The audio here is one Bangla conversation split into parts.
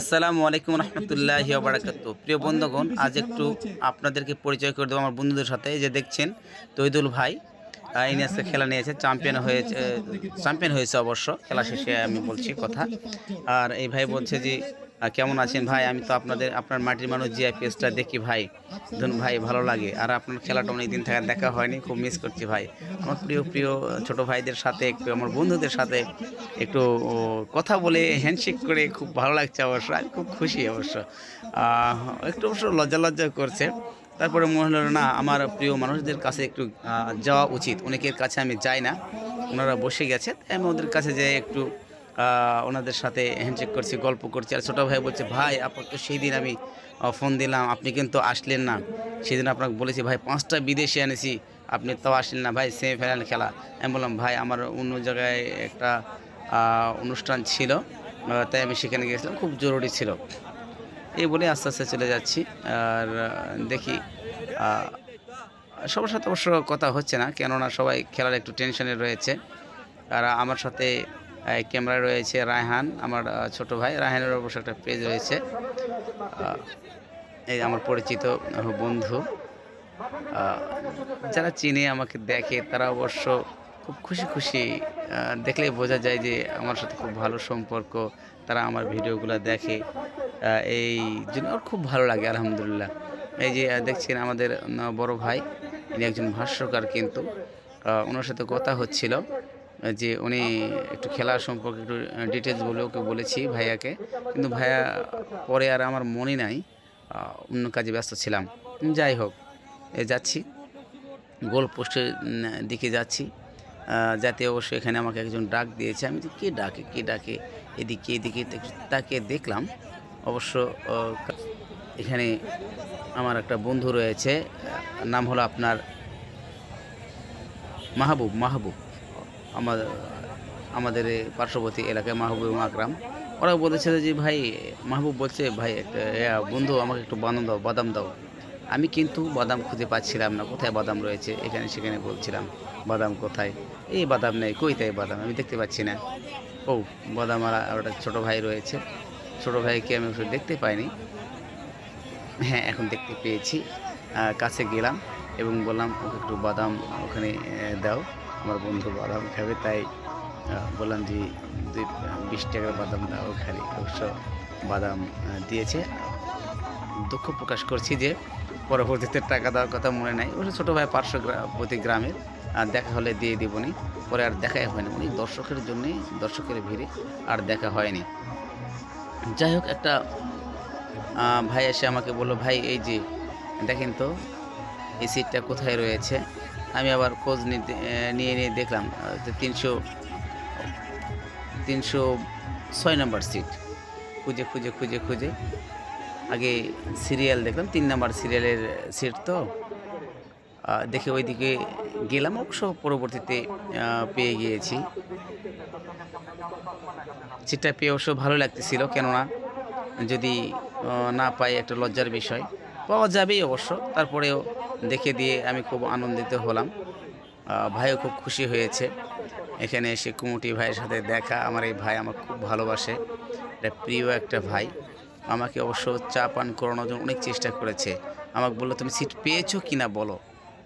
আসসালামু আলাইকুম রহমতুল্লাহ বারাকাত প্রিয় বন্ধুগণ, আজ একটু আপনাদেরকে পরিচয় করে দেবো আমার বন্ধুদের সাথে। যে দেখছেন, তৈদুল ভাই ইনি আজকে খেলা নিয়েছে চ্যাম্পিয়ন হয়েছে চ্যাম্পিয়ন হয়েছে অবশ্য, খেলা শেষে আমি বলছি কথা। আর এই ভাই বলছে যে কেমন আছেন ভাই? আমি তো আপনাদের, আপনার মাটির মানুষ জিআই পেজটা দেখি ভাই, ধরুন ভাই, ভালো লাগে। আর আপনার খেলাটা অনেক দিন থেকে দেখা হয়নি, খুব মিস করছি ভাই। আমার প্রিয় প্রিয় ছোট ভাইদের সাথে একটু, আমার বন্ধুদের সাথে একটু কথা বলে হ্যান্ডশেক করে খুব ভালো লাগছে অবশ্য আমি খুব খুশি অবশ্য। একটু অবশ্য লজ্জা লজ্জা করছে। তারপরে মনে হলো না, আমার প্রিয় মানুষদের কাছে একটু যাওয়া উচিত। অনেকের কাছে আমি যাই না, ওনারা বসে গেছে আমি ওদের কাছে যাই একটু ওনাদের সাথে হ্যান্ডশেক করছি, গল্প করছি। আর ছোটো ভাই বলছে, ভাই আপনার তো সেই দিন আমি ফোন দিলাম, আপনি কিন্তু আসলেন না। সেদিন আপনাকে বলেছি, ভাই, পাঁচটা বিদেশে এনেছি, আপনি তাও আসলেন না। ভাই সেমিফাইনাল খেলা। আমি বললাম, ভাই, আমার অন্য জায়গায় একটা অনুষ্ঠান ছিল তাই আমি সেখানে গিয়েছিলাম, খুব জরুরি ছিল। এই বলে আস্তে আস্তে চলে যাচ্ছি। আর দেখি সবার সাথে অবশ্য কথা হচ্ছে না, কেননা সবাই খেলার একটু টেনশনে রয়েছে। আর আমার সাথে ক্যামেরা রয়েছে রায়হান, আমার ছোট ভাই। রায়হানের অবশ্য একটা পেজ রয়েছে। এই আমার পরিচিত বন্ধু। যারা চিনে, আমাকে দেখে, তারা অবশ্য খুব খুশি খুশি দেখলেই বোঝা যায় যে আমার সাথে খুব ভালো সম্পর্ক। তারা আমার ভিডিওগুলো দেখে এই জন্য আমার খুব ভালো লাগে, আলহামদুলিল্লাহ। এই যে দেখছেন আমাদের বড় ভাই। ইনি একজন ভাষ্যকার কিন্তু। ওনার সাথে কথা হচ্ছিল। যে উনি একটু খেলা সম্পর্কে একটু ডিটেলস বলে ওকে বলেছি ভাইয়াকে। কিন্তু ভাইয়া পরে আর আমার মনে নাই অন্য কাজে ব্যস্ত ছিলাম। যাই হোক, এ যাচ্ছি। গোল পোস্টের দিকে যাচ্ছি। যাতে অবশ্যই এখানে আমাকে একজন ডাক দিয়েছে। আমি কে ডাকে কে ডাকে, এদিকে এদিকে তাকে দেখলাম। অবশ্য এখানে আমার একটা বন্ধু রয়েছে নাম হলো আপনার মাহবুব মাহবুব। আমাদের এই পার্শ্ববর্তী এলাকায় মাহবুব আকরাম। ওরা বলেছিল যে, ভাই, মাহবুব বলছে, ভাই বন্ধু, আমাকে একটু বাদাম দাও বাদাম দাও। আমি কিন্তু বাদাম খুঁজে পাচ্ছিলাম না, কোথায় বাদাম রয়েছে, এখানে সেখানে বলছিলাম, বাদাম কোথায়? এই বাদাম নেই, কই তাই বাদাম? আমি দেখতে পাচ্ছি না। ও, বাদাম আর একটা ছোটো ভাই রয়েছে। ছোটো ভাইকে আমি অবশ্য দেখতে পাইনি। হ্যাঁ এখন দেখতে পেয়েছি। কাছে গেলাম এবং বললাম ওকে একটু বাদাম ওখানে দাও। আমার বন্ধু বাদাম খাবে, তাই বললাম যে দুই বিশ টাকার বাদাম দাও খালি, অবশ্য বাদাম দিয়েছে। দুঃখ প্রকাশ করছি যে পরবর্তীতে টাকা দেওয়ার কথা মনে নাই। অবশ্য ছোটো ভাই গ্রা- প্রতি গ্রামের, আর দেখা হলে দিয়ে দিবনি। পরে আর দেখাই হয়নি। উনি দর্শকের জন্যে, দর্শকের ভিড়ে আর দেখা হয়নি। যাই হোক, একটা ভাই এসে আমাকে বলল, ভাই, এই যে, দেখেন তো, এই সিটটা কোথায় রয়েছে? আমি আবার খোঁজ নিতে নিয়ে নিয়ে দেখলাম তিনশো তিনশো ছয় নম্বর সিট। খুঁজে খুঁজে খুঁজে খুঁজে। আগে সিরিয়াল দেখলাম, তিন নম্বর সিরিয়ালের সিট তো। দেখে ওইদিকে গেলাম, অবশ্য পরবর্তীতে পেয়ে গিয়েছি। সিটটা পেয়ে অবশ্য ভালো লাগতেছিল, কেননা যদি না পাই একটা লজ্জার বিষয়। পাওয়া যাবেই অবশ্য, তারপরেও দেখে দিয়ে আমি খুব আনন্দিত হলাম। ভাইও খুব খুশি হয়েছে। এখানে এসে কুমুটি ভাইয়ের সাথে দেখা। আমার এই ভাই আমার খুব ভালোবাসে। এটা প্রিয় একটা ভাই। আমাকে অবশ্য চা পান করানোর জন্য অনেক চেষ্টা করেছে। আমাকে বলল, তুমি সিট পেয়েছ কি না বলো?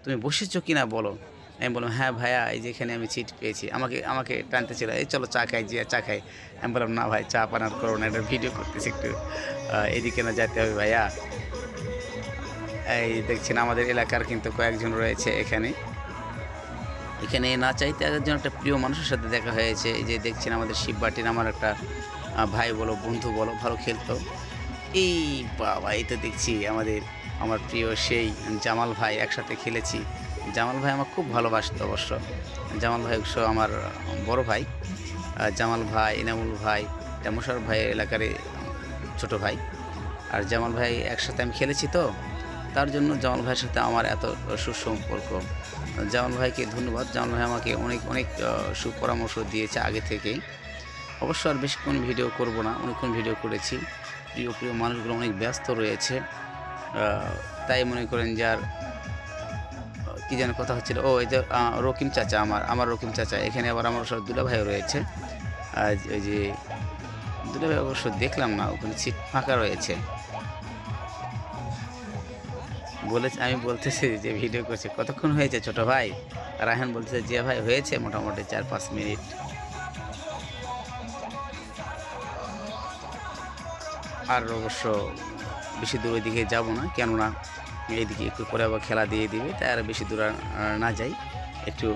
তুমি বসেছো কি না বলো? আমি বললাম হ্যাঁ ভাইয়া, এই যেখানে আমি সিট পেয়েছি। আমাকে আমাকে টানতে ছিল, এই চলো চা খাই, জিয়া চা খাই। আমি বললাম, না ভাই চা পান আর করো না একটা ভিডিও করতেছি একটু। এদিকে না যেতে হবে ভাইয়া। এই দেখছেন, আমাদের এলাকার কিন্তু কয়েকজন রয়েছে এখানে। এখানে না চাইতে একজন একটা প্রিয় মানুষের সাথে দেখা হয়েছে। যে দেখছেন, আমাদের শিববাটির আমার একটা ভাই বলো, বন্ধু বলো, ভালো খেলতো। এই বাবা, এই তো দেখছি আমাদের, আমার প্রিয় সেই জামাল ভাই একসাথে খেলেছি। জামাল ভাই আমার খুব ভালোবাসতো অবশ্য। জামাল ভাই অবশ্য আমার বড় ভাই। জামাল ভাই ইনামুল ভাই জামশার ভাই এলাকার ছোট ভাই। আর জামাল ভাই একসাথে আমি খেলেছি তো। তার জন্য জামাল ভাইয়ের সাথে আমার এত সুসম্পর্ক। জামাল ভাইকে ধন্যবাদ। জামাল ভাই আমাকে অনেক অনেক সুপরামর্শ দিয়েছে আগে থেকেই। অবশ্য আর বেশিক্ষণ ভিডিও করব না, অনেকক্ষণ ভিডিও করেছি। প্রিয় প্রিয় মানুষগুলো অনেক ব্যস্ত রয়েছে। তাই মনে করেন যে আর, কি যেন কথা হচ্ছিল। ও, এই যে রকিম চাচা আমার আমার রকিম চাচা। এখানে আবার আমার সব দুলা ভাইও রয়েছে। আর ওই যে দুলা ভাই অবশ্য দেখলাম না, ওখানে সিট ফাঁকা রয়েছে। বলেছে, আমি বলতেছি যে ভিডিও করছে। কতক্ষণ হয়েছে ছোট ভাই? রায়হান বলতেছে যে ভাই, হয়েছে মোটামুটি চার পাঁচ মিনিট। আর অবশ্য বেশি দূর ওইদিকে যাব না, কেননা এইদিকে একটু করে আবার খেলা দিয়ে দিবে, তাই আর বেশি দূর না যাই। একটু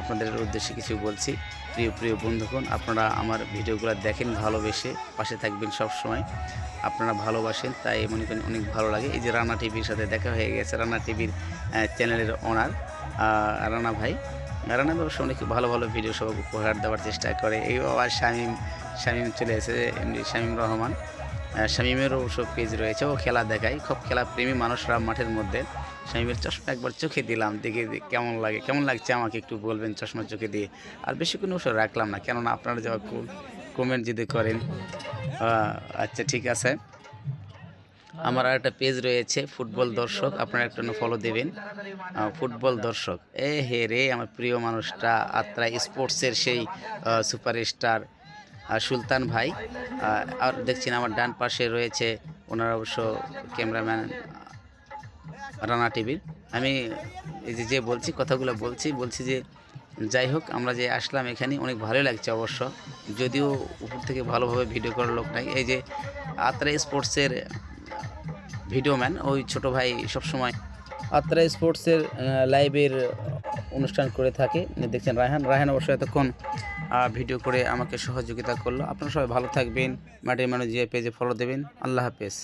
আপনাদের উদ্দেশ্যে কিছু বলছি। প্রিয় প্রিয় বন্ধুগণ, আপনারা আমার ভিডিওগুলো দেখেন, ভালোবেসে পাশে থাকবেন সব সময় আপনারা ভালোবাসেন, তাই মনে করেন অনেক ভালো লাগে। এই যে রানা টিভির সাথে দেখা হয়ে গেছে, রানা টিভির চ্যানেলের ওনার রানা ভাই। রানা ভাই অবশ্য অনেক ভালো ভালো ভিডিও সব উপহার দেওয়ার চেষ্টা করে। এই আবার শামীম শামীম চলে এসেছে এমনি শামীম রহমান। শামীমেরও সব পেজ রয়েছে, ও খেলা দেখায়, খুব খেলা প্রেমী মানুষরা মাঠের মধ্যে। শামীমের চশমা একবার চোখে দিলাম, দেখে কেমন লাগে, কেমন লাগছে আমাকে একটু বলবেন চশমা চোখে দিয়ে। আর বেশিক্ষণ ওসব রাখলাম না, কেননা আপনারা যখন কমেন্ট যদি করেন আচ্ছা ঠিক আছে। আমার আর একটা পেজ রয়েছে, ফুটবল দর্শক, আপনারা একটু ফলো দেবেন। ফুটবল দর্শক, এ হে রে, আমার প্রিয় মানুষটা, আত্রা স্পোর্টসের সেই সুপারস্টার সুলতান ভাই আর দেখছেন আমার ডান পাশে রয়েছে ওনার অবশ্য ক্যামেরাম্যান রানা টিভির। আমি এই যে যে বলছি, কথাগুলো বলছি বলছি যে যাই হোক, আমরা যে আসলাম এখানে, অনেক ভালোই লাগছে অবশ্য। যদিও উপর থেকে ভালোভাবে ভিডিও করার লোক নাই। এই যে আত্রা স্পোর্টসের ভিডিও ম্যান, ওই ছোট ভাই সবসময় আত্রা স্পোর্টসের লাইভের অনুষ্ঠান করে থাকে। দেখছেন রায়হান। রায়হান অবশ্য এতক্ষণ ভিডিও করে আমাকে সহযোগিতা করল। আপনারা সবাই ভালো থাকবেন, মাটির মানুষ যে পেজে ফলো দেবেন। আল্লাহ হাফেজ।